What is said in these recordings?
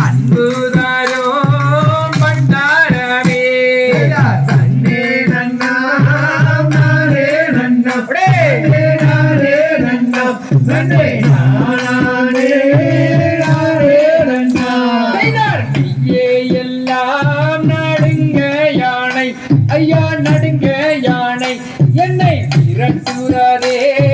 அன்புதாரோ பண்டாரமே. தன்னே நன்னாம் நானே நன்னம். அப்படியே. நானே நன்னம். நன்னே நானே நானே செய்தார். நீயே எல்லாம் நடுங்க யானை. ஐயா நடுங்க யானை. என்னை விரட்டுறாதே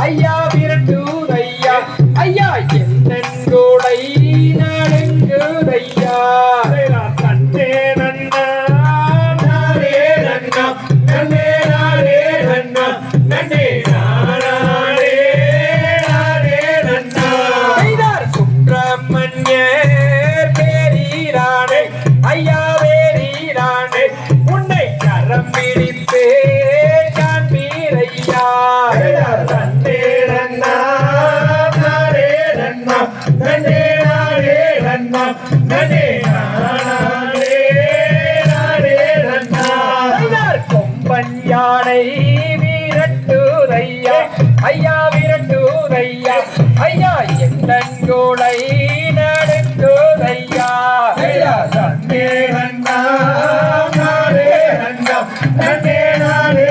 ஐயா விரட்டுதையா ஐயா எந்த கோடை நடுங்குதையா தன்னே நன்னாம் நானே நன்னம் நன்னே நானே நன்னம் நன்னே நானே நானே நன்னம் செய்தார் சுப்பிரமணியர் பேரீரானே ஐயா பேரீரானே உன்னை கரம் பிடிப்பே நானே நன்னம் நானே நானே நன்னம் கொம்பன் யானை ஐயா வீரட்டுதையா ஐயா எந்த கோளை நடுங்குதையா தன்னே நானே நானே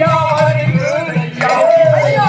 வருகுதையா, ஐயா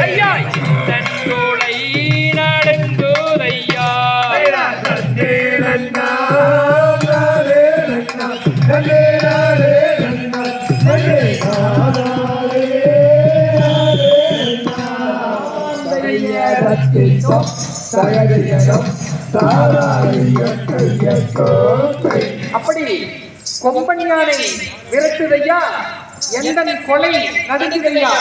ஐயா. தன்னோளை நடந்தோதையா அப்படி கொம்பன் யானை விரட்டுதையா. எந்த கொலை நடுங்குதையா.